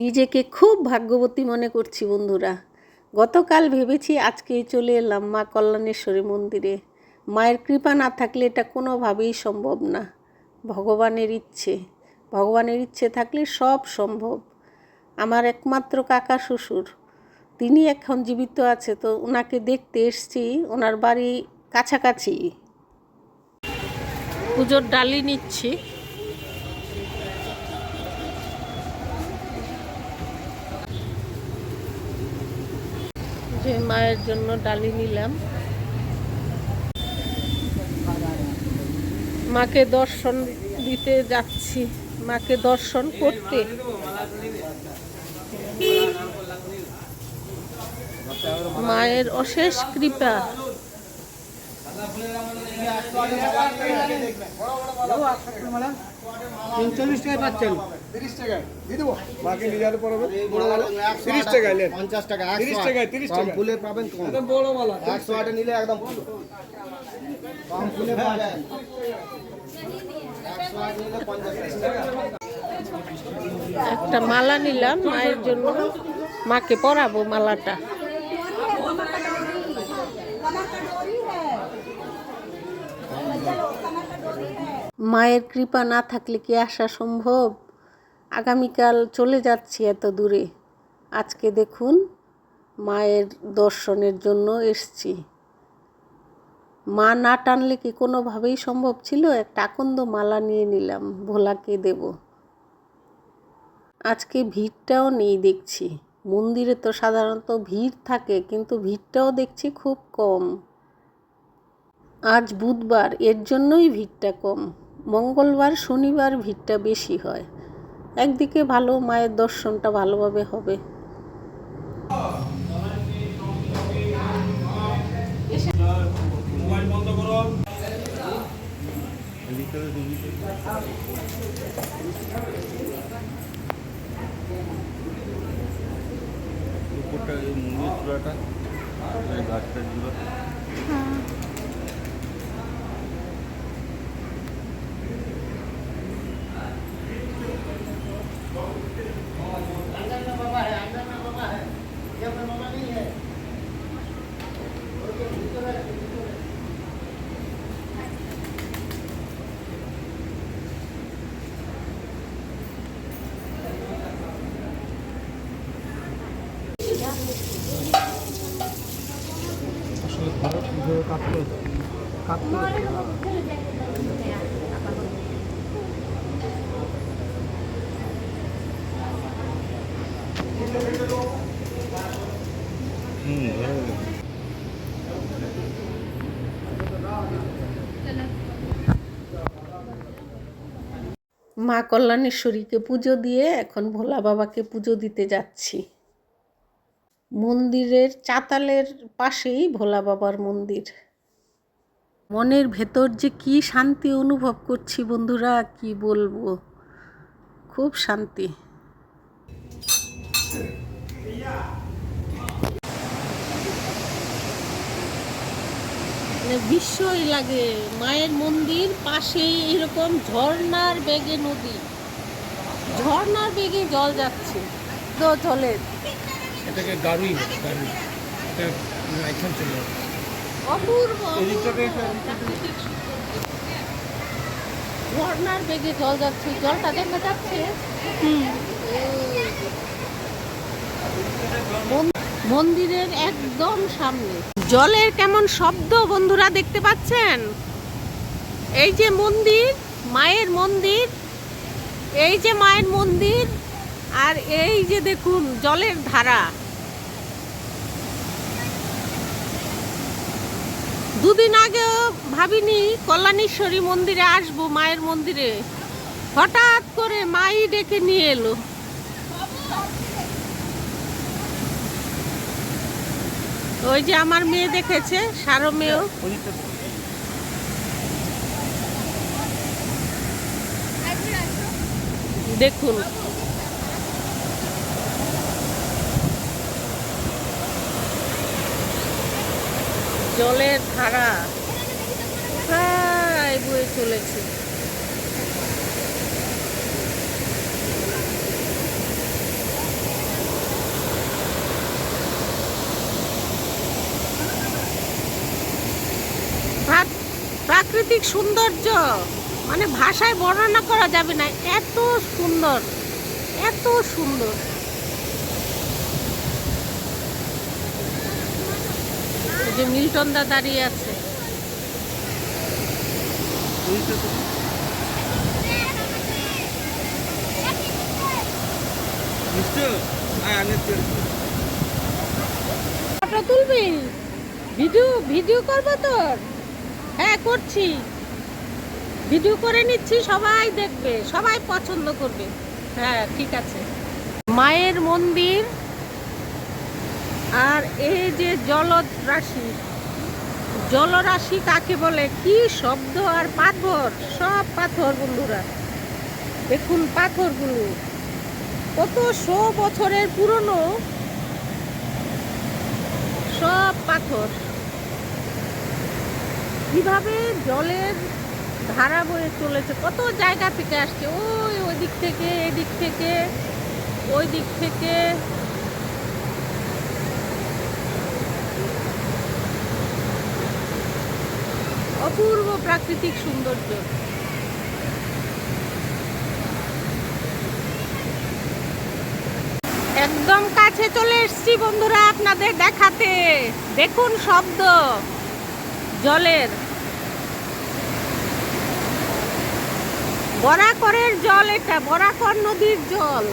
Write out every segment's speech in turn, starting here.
নিজেকে খুব ভাগ্যবতী মনে করছি বন্ধুরা। গতকাল ভেবেছি আজকেই চলে এলাম মা কল্যাণেশ্বরী মন্দিরে। মায়ের কৃপা না থাকলে এটা কোনোভাবেই সম্ভব না। ভগবানের ইচ্ছে। ভগবানের ইচ্ছে থাকলে সব সম্ভব। আমার একমাত্র কাকা শ্বশুর। তিনি এখন জীবিত আছে, তো ওনাকে দেখতে এসছি। ওনার বাড়ি কাছাকাছি। পুজোর ডালি নিচ্ছি। যে মায়ের জন্য ডালি নিলাম। মাকে দর্শন দিতে যাচ্ছি। মাকে দর্শন করতে। মায়ের অশেষ কৃপা। চল্লিশ টাকায় পাচ্ছেন। তিরিশ টাকায়। দিয়ে দেবো? বাকি নিয়ে যাওয়ার পর হবে। বড় মালা তিরিশ টাকায় নেন। পঞ্চাশ টাকা তিরিশ টাকায় তিরিশ টাকা ফুলে পাবেন একদম বড় মালা একশো আটে নিলে একদম কম। ফুলে পাবেন একশো আট নিলে পঞ্চাশ টাকা। একটা মালা নিলাম মায়ের জন্য। মাকে পরাবো মালাটা। মায়ের কৃপা না থাকলে কি আসা সম্ভব? আগামীকাল চলে যাচ্ছি এত দূরে। আজকে দেখুন, মায়ের দর্শনের জন্য এসছি। মা না টানলে কি কোনোভাবেই সম্ভব ছিল? একটা আকন্দ মালা নিয়ে নিলাম, ভোলাকে দেব। আজকে ভিড়টাও নেই দেখছি। মন্দিরে তো সাধারণত ভিড় থাকে, কিন্তু ভিড়টাও দেখছি খুব কম। আজ বুধবার, এর জন্যই ভিড়টা কম। মঙ্গলবার, শনিবার ভিড়টা বেশি হয়। একদিকে ভালো মায়ের দর্শনটা ভালোভাবে হবে। উপরটা মন্দির চূড়াটা গাছটা ছিল মা কল্যাণেশ্বরীকে পুজো দিয়ে এখন ভোলা বাবাকে পুজো দিতে যাচ্ছি। মন্দিরের চাতালের পাশেই ভোলা বাবার মন্দির। মনের ভেতর যে কি শান্তি অনুভব করছি বন্ধুরা, কি বলব? খুব শান্তি। বিস্ময় লাগে। মায়ের মন্দির পাশেই এরকম ঝর্ণার বেগে নদী। ঝর্ণার বেগে জল যাচ্ছে। তো জলের। এটাকে গাড়ুই গাড়ুই এটা এখান চলে অপূর্ব ঝর্ণার বেগে জল যাচ্ছে জলটা দেখা যাচ্ছে। মন- মন্দিরের একদম সামনে। জলের কেমন শব্দ বন্ধুরা দেখতে পাচ্ছেন? এই যে মন্দির, মায়ের মন্দির, এই যে মায়ের মন্দির, আর এই যে দেখুন জলের ধারা। দুদিন আগেও ভাবিনি কল্যাণেশ্বরী মন্দিরে আসব, মায়ের মন্দিরে। হঠাৎ করে মাই ডেকে নিয়ে এলো। ওই যে আমার মেয়ে দেখেছে সারো মেয়েও। দেখুন। জলের ধারা। প্রায় বয়ে চলেছে। প্রাকৃতিক সৌন্দর্য। মানে ভাষায় বর্ণনা করা যাবে না। এত সুন্দর। এত সুন্দর। যে মিল্টন দা দাঁড়িয়ে আছে। ফটো তুলবি? ভিডিও ভিডিও করব তোর? হ্যাঁ করছি। ভিডিও করে নিচ্ছি, সবাই দেখবে, সবাই পছন্দ করবে। হ্যাঁ ঠিক আছে। মায়ের মন্দির আর এই যে জলরাশি জলরাশি কাকে বলে? কি শব্দ আর পাথর? সব পাথর, বন্ধুরা। দেখুন পাথরগুলো। কত শো বছরের পুরনো সব পাথর। কীভাবে জলের ধারা বয়ে চলেছে? কত জায়গা থেকে আসছে? ওই ওই দিক থেকে, এদিক থেকে ওই দিক থেকে। অপূর্ব প্রাকৃতিক সৌন্দর্য। একদম কাছে চলে এসেছি বন্ধুরা আপনাদের দেখাতে। দেখুন শব্দ। জলের। বরাকরের জল এটা বরাকর নদীর জল।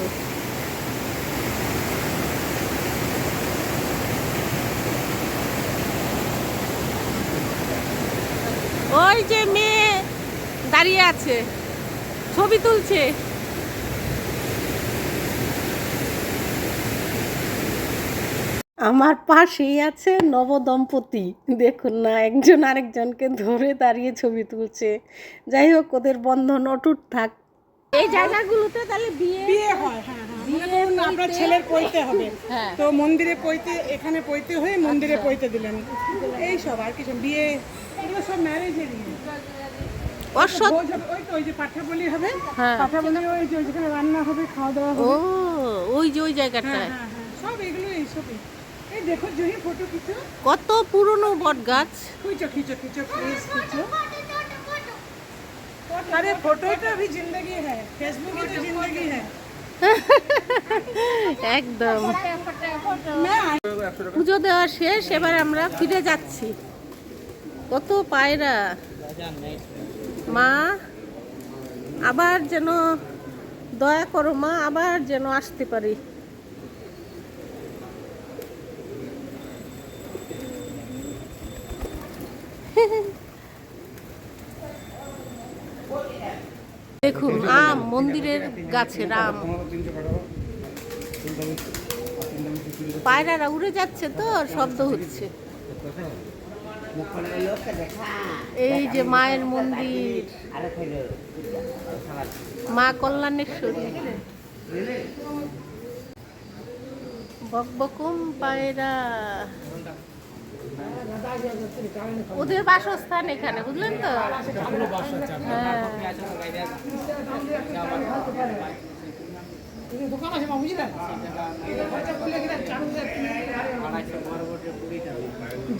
ওই যে মেয়ে দাঁড়িয়ে আছে ছবি তুলছে। আমার পাশেই আছে নবদম্পতি। দেখুন না একজন আরেকজনকে ধরে দাঁড়িয়ে ছবি তুলছে। যাই হোক ওদের বন্ধন অটুট থাক। এই জায়গাগুলোতে তাহলে বিয়ে বিয়ে হয়। হ্যাঁ হ্যাঁ মনে বিয়ে করুন আপনার ছেলের পৈতে হবে। হ্যাঁ। তো মন্দিরে পৈতে এখানে পৈতে হয়ে মন্দিরে পৈতে দিলেন। এই সব আর কিছু বিয়ে এগুলো সব ম্যারেজের ওই তো ওই যে পাঠাবলি হবে। হ্যাঁ। পাঠাবলি ওই যে যেখানে রান্না হবে খাওয়া দাওয়া ও ওই যে ওই হ্যাঁ জায়গাটায়। হ্যাঁ হ্যাঁ সব এগুলো এইসবই কত পুরনো বট গাছ। একদম। পুজো দেওয়া শেষ এবার আমরা ফিরে যাচ্ছি। কত পায়রা। মা আবার যেন দয়া করো মা আবার যেন আসতে পারি। দেখুন আম মন্দিরের গাছের আম পায়রারা উড়ে যাচ্ছে তো শব্দ হচ্ছে। এই যে মায়ের মন্দির, মা কল্যাণেশ্বরী। বকবকুম পায়রা। ওদের বাসস্থান এখানে বুঝলেন তো? হ্যাঁ।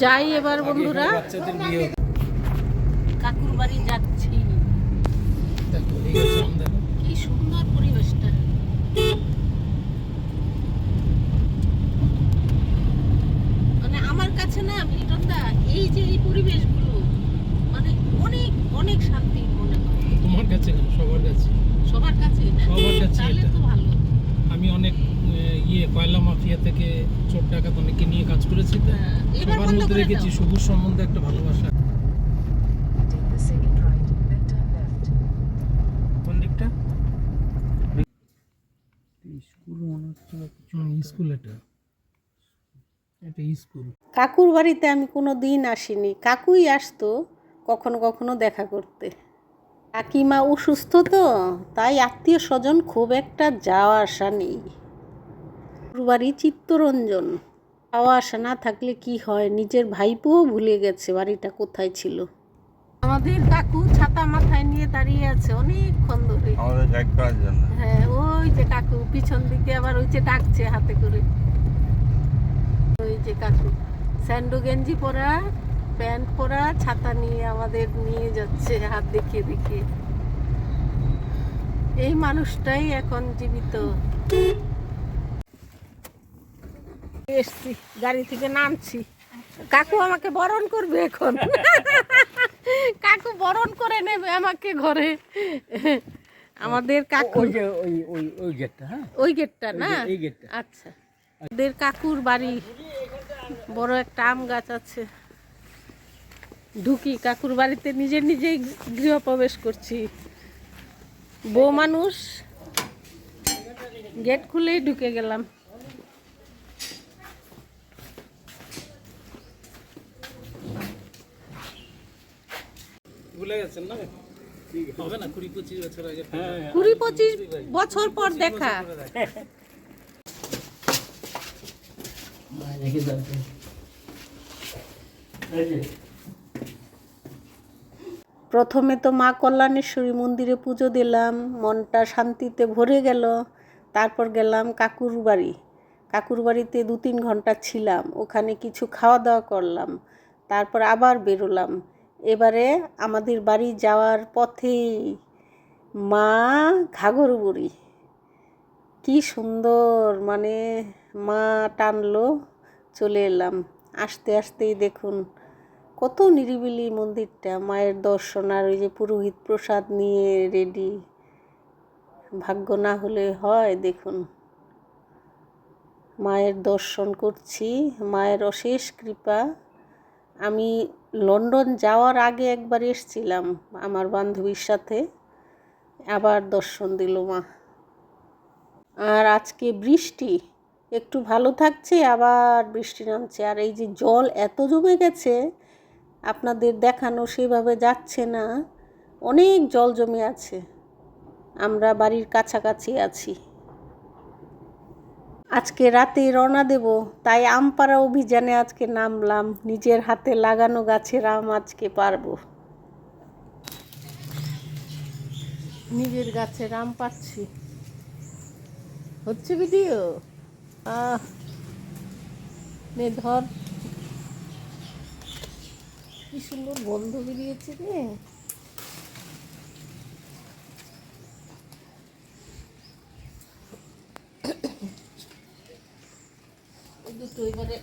যাই এবার বন্ধুরা। কাকুর বাড়ি যাচ্ছি কি সুন্দর পরিবেশটা মানে আমার কাছে না মিল্টনদা এই যে এই পরিবেশগুলো মানে অনেক অনেক শান্তি মনে হয় তোমার কাছে না সবার কাছে সবার কাছে না সবার কাছে তাহলে এটা। তো ভালো আমি অনেক আহ, ইয়ে কয়লা মাফিয়া থেকে চোর ডাকাত অনেকে নিয়ে কাজ করেছি তো হ্যাঁ, এবার সবার বন্ধ মধ্যে করে রেখেছি সবুজ সম্বন্ধে একটা ভালোবাসা। স্কুল এটা। এটা স্কুল। কাকুর বাড়িতে আমি কোনো দিন আসিনি। কাকুই আসতো কখনো কখনো দেখা করতে। কাকিমা অসুস্থ তো তাই আত্মীয় স্বজন খুব একটা যাওয়া আসা নেই। কাকুর বাড়ি চিত্তরঞ্জন। যাওয়া আসা না থাকলে কি হয়? নিজের ভাইপোও ভুলে গেছে বাড়িটা কোথায় ছিল। আমাদের কাকু ছাতা মাথায় নিয়ে দাঁড়িয়ে আছে অনেকক্ষণ ধরে। আমাদের গাইড করার জন্য হ্যাঁ ওই যে কাকু পিছন দিকে আবার ওই যে ডাকছে হাতে করে। ওই যে কাকু স্যান্ডো গেঞ্জি পরা প্যান্ট পরা ছাতা নিয়ে আমাদের নিয়ে যাচ্ছে হাত দেখিয়ে দেখিয়ে। এই মানুষটাই এখন জীবিত। এসছি গাড়ি থেকে নামছি। কাকু আমাকে বরণ করবে এখন। কাকু বরণ করে নেবে আমাকে ঘরে। আমাদের কাকু ওই ওই ওই গেটটা হ্যাঁ? ওই গেটটা না? এই গেটটা। আচ্ছা। ওদের কাকুর বাড়ি। বড় একটা আম গাছ আছে। ঢুকি কাকুর বাড়িতে নিজে নিজেই গৃহপ্রবেশ করছি। বউ মানুষ গেট খুলেই ঢুকে গেলাম। ভুলে গেছেন না? হবে না? কুড়ি পঁচিশ বছর আগে কুড়ি পঁচিশ বছর পর দেখা। প্রথমে তো মা কল্যাণেশ্বরী মন্দিরে পুজো দিলাম মনটা শান্তিতে ভরে গেল। তারপর গেলাম কাকুর বাড়ি। কাকুর বাড়িতে দু তিন ঘণ্টা ছিলাম ওখানে কিছু খাওয়া দাওয়া করলাম। তারপর আবার বেরোলাম। এবারে আমাদের বাড়ি যাওয়ার পথেই মা ঘাঘর বুড়ি কি সুন্দর মানে মা টানলো, চলে এলাম। আসতে আসতেই দেখুন, কত নিরিবিলি মন্দিরটা, মায়ের দর্শন আর ওই যে পুরোহিত প্রসাদ নিয়ে রেডি ভাগ্য না হলে হয়, দেখুন। মায়ের দর্শন করছি, মায়ের অশেষ কৃপা। আমি লন্ডন যাওয়ার আগে একবার এসছিলাম আমার বান্ধবীর সাথে। আবার দর্শন দিল মা। আর আজকে বৃষ্টি, একটু ভালো থাকছে, আবার বৃষ্টি নামছে। আর এই যে জল এত জমে গেছে, আপনাদের দেখানো সেভাবে যাচ্ছে না। অনেক জল জমে আছে। আমরা বাড়ির কাছাকাছি আছি। আজকে রাতে রওনা দেব, তাই আমপাড়া অভিযানে আজকে নামলাম। নিজের হাতে লাগানো গাছের আম আজকে পারব। নিজের গাছের আম পাচ্ছি। হচ্ছে ভিডিও আহ ধর। কি সুন্দর গন্ধ বেরিয়েছে রে। দুটো এবারে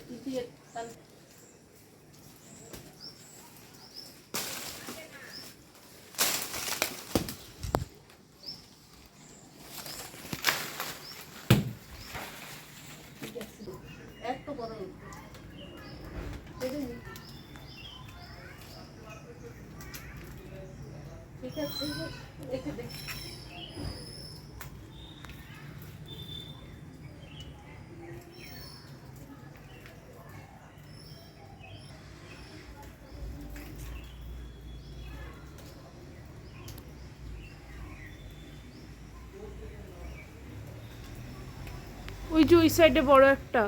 ওই যে ওই সাইডে বড় একটা।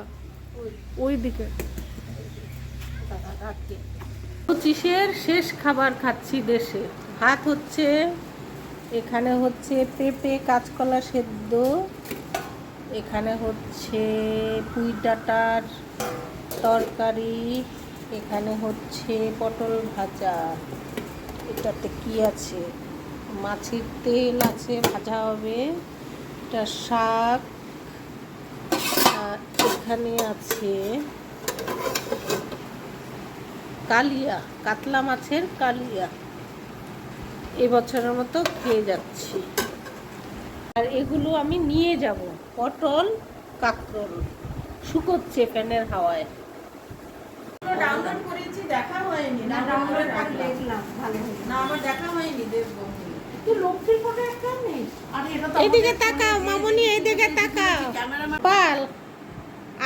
ওই। দিকে। পঁচিশের শেষ খাবার খাচ্ছি দেশে। ভাত হচ্ছে এখানে হচ্ছে পেঁপে কাঁচকলা সেদ্ধ। এখানে হচ্ছে পুঁই ডাটার তরকারি। এখানে হচ্ছে পটল ভাজা। এটাতে কি আছে? মাছের তেল আছে ভাজা হবে। এটা শাক এখানে আছে কালিয়া কাতলা মাছের কালিয়া। এবছরের মতো খেয়ে যাচ্ছি। আর এগুলো আমি নিয়ে যাব পটল কাঁকরোল। শুকোচ্ছে ফ্যানের হাওয়ায়। ডাউনলোড করেছি দেখা হয়নি। না ডাউনলোড দেখলাম। ভালো না আমার দেখা হয়নি দেখব। এইদিকে তাকাও মামনি এদিকে তাকাও।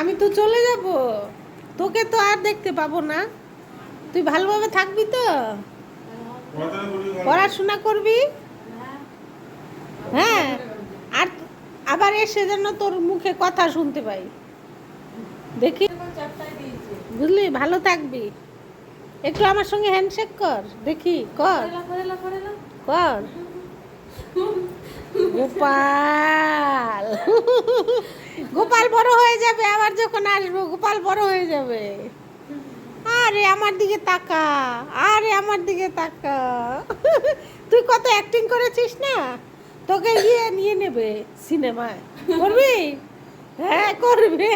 আমি তো চলে যাব। তোকে তো আর দেখতে পাবো না। তুই ভালোভাবে থাকবি তো? পড়াশোনা করবি? হ্যাঁ। আর আবার এসে যেন তোর মুখে কথা শুনতে পাই। দেখি। বুঝলি? ভালো থাকবি। একটু আমার সঙ্গে হ্যান্ডশেক কর। দেখি, কর। কর। গোপাল। গোপাল বড় হয়ে যাবে আবার যখন আসব গোপাল বড় হয়ে যাবে। আরে আমার দিকে তাকা আরে আমার দিকে তাকা। তুই কত অ্যাক্টিং করেছিস না? তোকে গিয়ে নিয়ে নেবে সিনেমায়। করবি? হ্যাঁ করবে।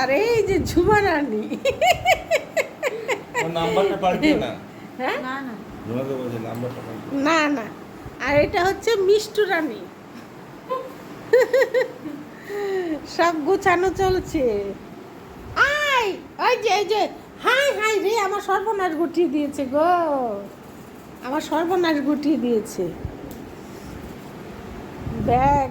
আরে এই যে ঝুমা রানী। নাম্বারটা পাল্টিও না? হ্যাঁ? না না। না না। আর এটা হচ্ছে মিষ্টু রানী। সব গুছানো চলছে। আয়, ওই যে, এই যে, হাই হাই রে, আমার সর্বনাশ গুটিয়ে দিয়েছে গো। আমার সর্বনাশ গুটিয়ে দিয়েছে। ব্যাগ।